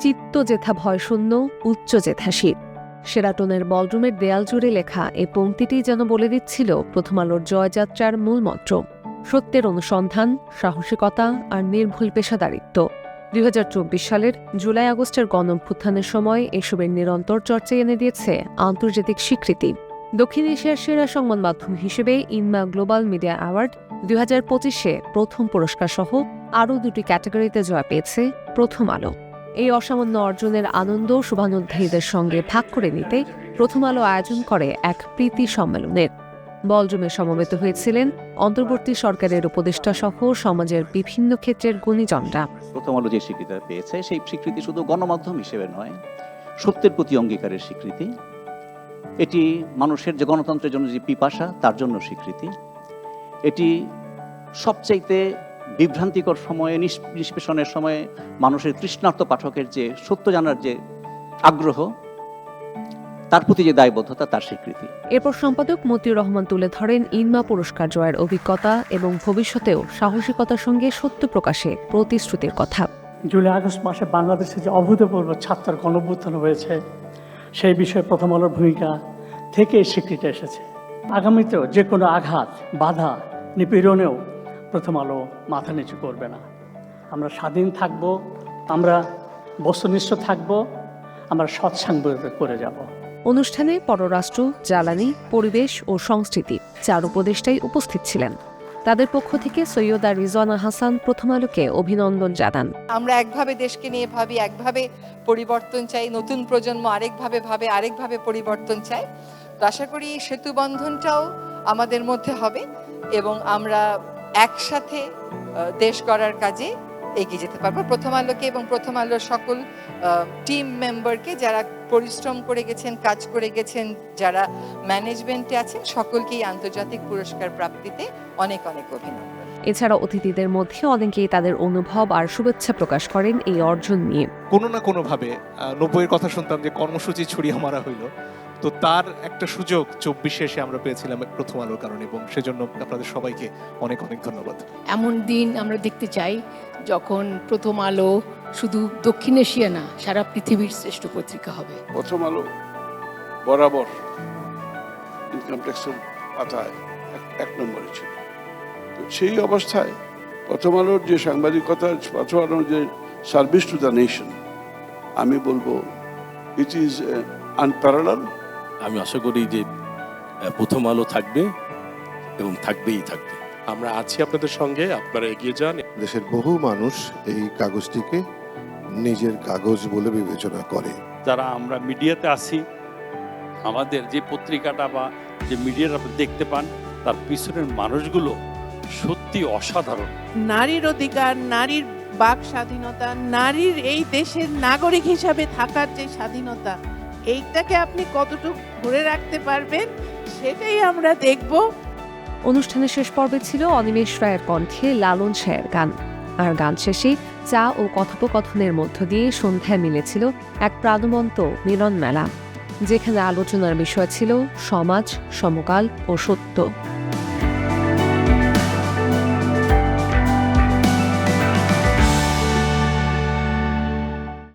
চিত্ত জেথা ভয়শূন্য উচ্চ জেথা শীত সেরাটনের বলরুমের দেয়াল জুড়ে লেখা এই পংক্তিটি যেন বলে দিচ্ছিল প্রথম আলোর জয়যাত্রার মূল মন্ত্র সত্যের অনুসন্ধান, সাহসিকতা আর নির্ভুল পেশাদারিত্ব। দুই হাজার চব্বিশ সালের জুলাই আগস্টের গণঅভ্যুত্থানের সময় এসবের নিরন্তর চর্চায় এনে দিয়েছে আন্তর্জাতিক স্বীকৃতি। দক্ষিণ এশিয়ার সেরা সংবাদ মাধ্যম হিসেবে ইনমা গ্লোবাল মিডিয়া অ্যাওয়ার্ড দুই হাজার পঁচিশে প্রথম পুরস্কার সহ আরও দুটি ক্যাটাগরিতে জয় পেয়েছে প্রথম আলো। এই অসামান্য অর্জনের আনন্দ শুভানুধ্যায়ীদের সঙ্গে ভাগ করে নিতে প্রথম আলো আয়োজন করে এক প্রীতি সম্মেলনের বলজমে সমবেত হয়েছিলেন অন্তর্বর্তী সরকারের উপদেষ্টা সহ সমাজের বিভিন্ন ক্ষেত্রের গুণীজনরা। প্রথম আলো যে স্বীকৃতিটা পেয়েছে, সেই স্বীকৃতি শুধু গণমাধ্যম হিসেবে নয়, সত্যের প্রতি অঙ্গীকারের স্বীকৃতি, এটি মানুষের যে গণতন্ত্রের জন্য যে পিপাসা, তার জন্য স্বীকৃতি, এটি সবচাইতে বিভ্রান্তিকর সময়ে নিষ্প- নিষ্পেষণের সময়ে মানুষের তৃষ্ণার্ত পাঠকের যে সত্য জানার যে আগ্রহ তার প্রতি যে দায়বদ্ধতা তার স্বীকৃতি। এরপর সম্পাদক মতিউর রহমান তুলে ধরেন ইনমা পুরস্কার জয়ের অভিজ্ঞতা এবং ভবিষ্যতেও সাহসিকতার সঙ্গে সত্য প্রকাশে প্রতিশ্রুতির কথা। জুলাই আগস্ট মাসে বাংলাদেশে যে অভূতপূর্ব ছাত্র গণভ্যুত্থান হয়েছে সেই বিষয়ে প্রথম আলোর ভূমিকা থেকে এই স্বীকৃতি এসেছে। আগামীতেও যে কোনো আঘাত বাধা নিপীড়নেও প্রথম আলো মাথা নিচু করবে না। আমরা স্বাধীন থাকব আমরা বস্তুনিষ্ঠ থাকব আমরা সৎসাঙ্গ করে যাব। অনুষ্ঠানে পররাষ্ট্র জ্বালানি পরিবেশ ও সংস্কৃতি চার উপদেষ্টাই উপস্থিত ছিলেন। তাদের পক্ষ থেকে সৈয়দা রিজওয়ানা হাসান প্রথম আলোকে অভিনন্দন জানান। আমরা একভাবে দেশকে নিয়ে ভাবি একভাবে পরিবর্তন চাই নতুন প্রজন্ম আরেকভাবে ভাবে আরেকভাবে পরিবর্তন চাই। তো আশা করি সেতু বন্ধনটাও আমাদের মধ্যে হবে এবং আমরা একসাথে দেশ গড়ার কাজে এগিয়ে যেতে পারব। প্রথম আলোকে এবং প্রথম আলোর সকল টিম মেম্বারকে যারা পরিশ্রম করে গেছেন কাজ করে গেছেন যারা ম্যানেজমেন্টে আছেন সকলকেই আন্তর্জাতিক পুরস্কার প্রাপ্তিতে অনেক অনেক অভিনন্দন। এছাড়া অতিথিদের মধ্যে অনেকেই তাদের অনুভব আর শুভেচ্ছা প্রকাশ করেন এই অর্জন নিয়ে। কোনো না কোনোভাবে নব্বইয়ের কথা শুনতাম যে কর্মসূচি ছড়িয়ে মারা হইল। তো তার একটা সুযোগ চব্বিশে এসে আমরা পেয়েছিলাম প্রথম আলোর কারণে এবং সেজন্য আপনাদের সবাইকে অনেক অনেক ধন্যবাদ। এমন দিন আমরা দেখতে চাই যখন প্রথম আলো শুধু দক্ষিণ এশিয়া না সারা পৃথিবীর শ্রেষ্ঠ পত্রিকা হবে। প্রথম আলো বরাবর ইনকাম ট্যাক্সের পাতায় এক- নম্বরে ছিল। তো সেই অবস্থায় প্রথম আলোর যে সাংবাদিকতা প্রথম আলোর যে সার্ভিস টু দ্য নেশন আমি বলব ইট ইজ আনপ্যারালাল আমি আশা করি যে প্রথম আলো থাকবে এবং থাকবেই থাকবে। আমরা আছি আপনাদের সঙ্গে আপনারা এগিয়ে যান। দেশের বহু মানুষ এই কাগজটিকে নিজের কাগজ বলে বিবেচনা করে। যারা আমরা মিডিয়াতে আছি আমাদের যে পত্রিকাটা বা যে মিডিয়াটা আপনি দেখতে পান তার পিছনের মানুষগুলো সত্যি অসাধারণ। নারীর অধিকার নারীর বাক স্বাধীনতা নারীর এই দেশের নাগরিক হিসাবে থাকার যে স্বাধীনতা এইটাকে আপনি কতটুকু ধরে রাখতে পারবেন সেটাই আমরা দেখব। অনুষ্ঠানের শেষ পর্বে ছিল অনিমেষ রায়ের কণ্ঠে লালন শাহের গান। আর গান শেষে চা ও কথোপকথনের মধ্য দিয়ে সন্ধ্যায় মিলেছিল এক প্রাণবন্ত মিলন মেলা, যেখানে আলোচনার বিষয় ছিল সমাজ, সমকাল ও সত্য।